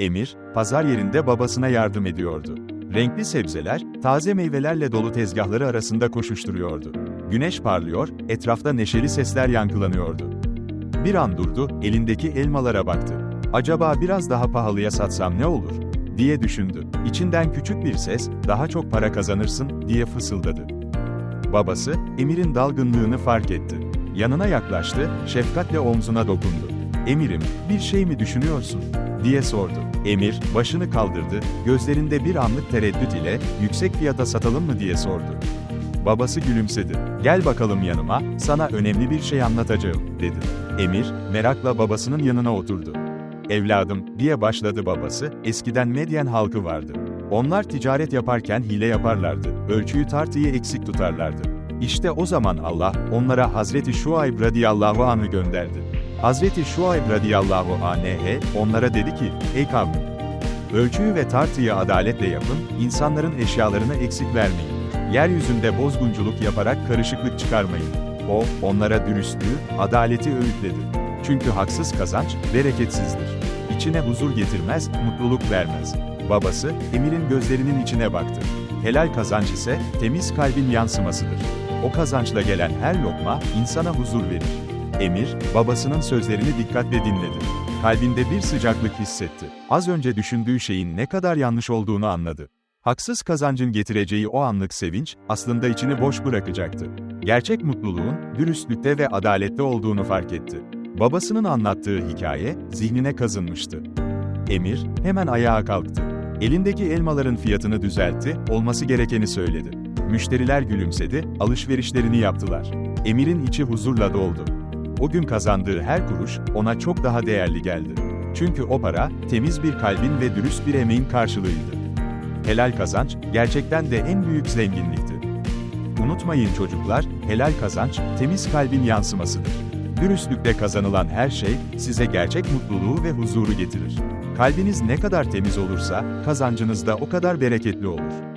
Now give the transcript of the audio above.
Emir, pazar yerinde babasına yardım ediyordu. Renkli sebzeler, taze meyvelerle dolu tezgahları arasında koşuşturuyordu. Güneş parlıyor, etrafta neşeli sesler yankılanıyordu. Bir an durdu, elindeki elmalara baktı. Acaba biraz daha pahalıya satsam ne olur? diye düşündü. İçinden küçük bir ses, daha çok para kazanırsın, diye fısıldadı. Babası, Emir'in dalgınlığını fark etti. Yanına yaklaştı, şefkatle omzuna dokundu. Emir'im, bir şey mi düşünüyorsun? Diye sordu. Emir, başını kaldırdı, gözlerinde bir anlık tereddüt ile, yüksek fiyata satalım mı diye sordu. Babası gülümsedi. Gel bakalım yanıma, sana önemli bir şey anlatacağım, dedi. Emir, merakla babasının yanına oturdu. Evladım, diye başladı babası, eskiden Medyen halkı vardı. Onlar ticaret yaparken hile yaparlardı, ölçüyü tartıyı eksik tutarlardı. İşte o zaman Allah, onlara Hazreti Şuayb radıyallahu anh'ı gönderdi. Hazreti Şuayb radıyallahu anh'e, onlara dedi ki, ey kavmim, ölçüyü ve tartıyı adaletle yapın, insanların eşyalarını eksik vermeyin. Yeryüzünde bozgunculuk yaparak karışıklık çıkarmayın. O, onlara dürüstlüğü, adaleti öğütledi. Çünkü haksız kazanç, bereketsizdir. İçine huzur getirmez, mutluluk vermez. Babası, Emir'in gözlerinin içine baktı. Helal kazanç ise, temiz kalbin yansımasıdır. O kazançla gelen her lokma, insana huzur verir. Emir, babasının sözlerini dikkatle dinledi. Kalbinde bir sıcaklık hissetti. Az önce düşündüğü şeyin ne kadar yanlış olduğunu anladı. Haksız kazancın getireceği o anlık sevinç, aslında içini boş bırakacaktı. Gerçek mutluluğun, dürüstlükte ve adalette olduğunu fark etti. Babasının anlattığı hikaye, zihnine kazınmıştı. Emir, hemen ayağa kalktı. Elindeki elmaların fiyatını düzeltti, olması gerekeni söyledi. Müşteriler gülümsedi, alışverişlerini yaptılar. Emir'in içi huzurla doldu. O gün kazandığı her kuruş, ona çok daha değerli geldi. Çünkü o para, temiz bir kalbin ve dürüst bir emeğin karşılığıydı. Helal kazanç, gerçekten de en büyük zenginlikti. Unutmayın çocuklar, helal kazanç, temiz kalbin yansımasıdır. Dürüstlükle kazanılan her şey, size gerçek mutluluğu ve huzuru getirir. Kalbiniz ne kadar temiz olursa, kazancınız da o kadar bereketli olur.